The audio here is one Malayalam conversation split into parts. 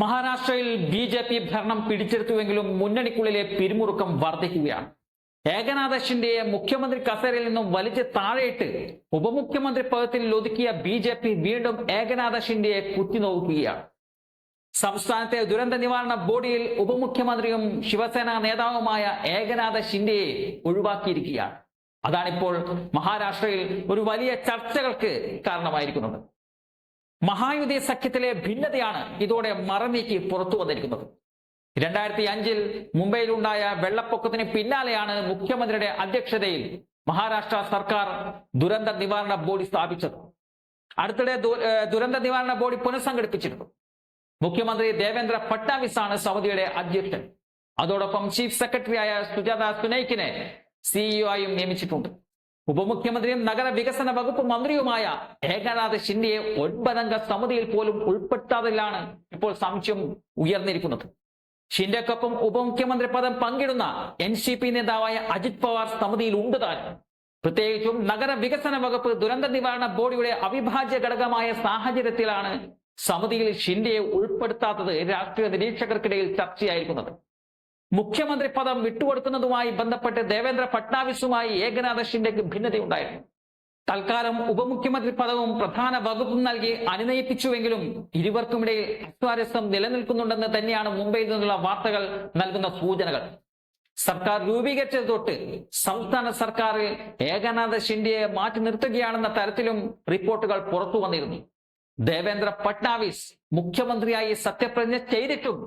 മഹാരാഷ്ട്രയിൽ ബി ജെ പി ഭരണം പിടിച്ചെടുത്തുവെങ്കിലും മുന്നണിക്കുള്ളിലെ പിരിമുറുക്കം വർദ്ധിക്കുകയാണ്. ഏകനാഥ ഷിൻഡെയെ മുഖ്യമന്ത്രി കസേരയിൽ നിന്നും വലിച്ച് താഴെയിട്ട് ഉപമുഖ്യമന്ത്രി പദത്തിൽ ഒതുക്കിയ ബി ജെ പി വീണ്ടും ഏകനാഥ ഷിൻഡെയെ കുത്തിനോക്കുകയാണ് സംസ്ഥാനത്തെ ദുരന്ത നിവാരണ ബോർഡിയിൽ ഉപമുഖ്യമന്ത്രിയും ശിവസേന നേതാവുമായ ഏകനാഥ ഷിൻഡെയെ ഒഴിവാക്കിയിരിക്കുകയാണ്. അതാണിപ്പോൾ മഹാരാഷ്ട്രയിൽ ഒരു വലിയ ചർച്ചകൾക്ക് കാരണമായിരിക്കുന്നത്. മഹായുതി സഖ്യത്തിലെ ഭിന്നതയാണ് ഇതോടെ മറനീക്കി പുറത്തു വന്നിരിക്കുന്നത്. രണ്ടായിരത്തി അഞ്ചിൽ മുംബൈയിലുണ്ടായ വെള്ളപ്പൊക്കത്തിന് പിന്നാലെയാണ് മുഖ്യമന്ത്രിയുടെ അധ്യക്ഷതയിൽ മഹാരാഷ്ട്ര സർക്കാർ ദുരന്ത നിവാരണ ബോർഡ് സ്ഥാപിച്ചത്. അടുത്തിടെ ദുരന്ത നിവാരണ ബോർഡ് പുനഃസംഘടിപ്പിച്ചിരുന്നു. മുഖ്യമന്ത്രി ദേവേന്ദ്ര ഫട്നാവിസ് ആണ് സമിതിയുടെ അധ്യക്ഷൻ. അതോടൊപ്പം ചീഫ് സെക്രട്ടറിയായ സുജാത സുനൈക്കിനെ സിഇഒ ആയും നിയമിച്ചിട്ടുണ്ട്. ഉപമുഖ്യമന്ത്രിയും നഗര വികസന വകുപ്പ് മന്ത്രിയുമായ ഏകനാഥ് ഷിൻഡെയെ ഒൻപതംഗ സമിതിയിൽ പോലും ഉൾപ്പെടുത്താതിലാണ് ഇപ്പോൾ സംശയം ഉയർന്നിരിക്കുന്നത്. ഷിൻഡെക്കൊപ്പം ഉപമുഖ്യമന്ത്രി പദം പങ്കിടുന്ന എൻ സി പി നേതാവായ അജിത് പവാർ സമിതിയിൽ ഉണ്ട് താൻ. പ്രത്യേകിച്ചും നഗര വികസന വകുപ്പ് ദുരന്ത നിവാരണ ബോർഡിയുടെ അവിഭാജ്യ ഘടകമായ സാഹചര്യത്തിലാണ് സമിതിയിൽ ഷിൻഡെയെ ഉൾപ്പെടുത്താത്തത് രാഷ്ട്രീയ നിരീക്ഷകർക്കിടയിൽ ചർച്ചയായിരിക്കുന്നത്. മുഖ്യമന്ത്രി പദം വിട്ടുകൊടുക്കുന്നതുമായി ബന്ധപ്പെട്ട് ദേവേന്ദ്ര ഫട്നാവിസുമായി ഏകനാഥ ഷിൻഡെക്ക് ഭിന്നതയുണ്ടായിരുന്നു. തൽക്കാലം ഉപമുഖ്യമന്ത്രി പദവും പ്രധാന വകുപ്പും നൽകി അനുനയിപ്പിച്ചുവെങ്കിലും ഇരുവർക്കുമിടയിൽ അസ്വാരസ്യം നിലനിൽക്കുന്നുണ്ടെന്ന് തന്നെയാണ് മുംബൈയിൽ നിന്നുള്ള വാർത്തകൾ നൽകുന്ന സൂചനകൾ. സർക്കാർ രൂപീകരിച്ചത് തൊട്ട് സംസ്ഥാന സർക്കാർ ഏകനാഥ ഷിൻഡെയെ മാറ്റി നിർത്തുകയാണെന്ന തരത്തിലും റിപ്പോർട്ടുകൾ പുറത്തു വന്നിരുന്നു. ദേവേന്ദ്ര ഫട്നാവിസ് മുഖ്യമന്ത്രിയായി സത്യപ്രതിജ്ഞ ചെയ്തിട്ടും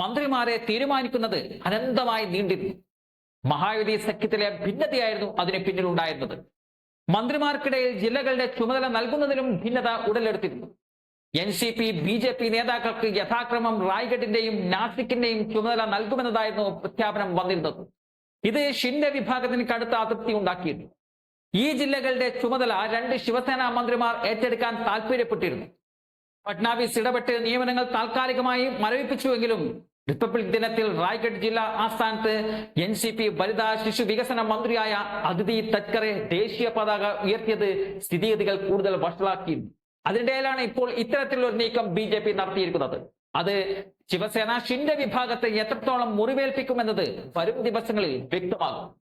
മന്ത്രിമാരെ തീരുമാനിക്കുന്നത് അനന്തമായി നീണ്ടിരുന്നു. മഹായുതി സഖ്യത്തിലെ ഭിന്നതയായിരുന്നു അതിന് പിന്നിലുണ്ടായിരുന്നത്. മന്ത്രിമാർക്കിടയിൽ ജില്ലകളുടെ ചുമതല നൽകുന്നതിലും ഭിന്നത ഉടലെടുത്തിരുന്നു. N C P B J P നേതാക്കൾക്ക് യഥാക്രമം റായ്ഗഡിന്റെയും നാസിക്കിന്റെയും ചുമതല നൽകുമെന്നതായിരുന്നു പ്രഖ്യാപനം വന്നിരുന്നത്. ഇത് ഷിൻഡെ വിഭാഗത്തിന് കടുത്ത അതൃപ്തി ഉണ്ടാക്കിയിരുന്നു. ഈ ജില്ലകളുടെ ചുമതല രണ്ട് ശിവസേന മന്ത്രിമാർ ഏറ്റെടുക്കാൻ താല്പര്യപ്പെട്ടിരുന്നു ഫട്നാവിസ് ഇടപെട്ട് നിയമനങ്ങൾ താൽക്കാലികമായി മരവിപ്പിച്ചുവെങ്കിലും റിപ്പബ്ലിക് ദിനത്തിൽ റായ്ഗഡ് ജില്ലാ ആസ്ഥാനത്ത് എൻ സി പി വനിതാ ശിശു വികസന മന്ത്രിയായ അതിഥി തത്കറെ ദേശീയ പതാക ഉയർത്തിയത് സ്ഥിതിഗതികൾ കൂടുതൽ വഷളാക്കി. അതിനിടയിലാണ് ഇപ്പോൾ ഇത്തരത്തിലുള്ള ഒരു നീക്കം ബി ജെ പി നടത്തിയിരിക്കുന്നത്. അത് ശിവസേന ഷിൻഡെ വിഭാഗത്തെ എത്രത്തോളം മുറിവേൽപ്പിക്കുമെന്നത് വരും ദിവസങ്ങളിൽ വ്യക്തമാകും.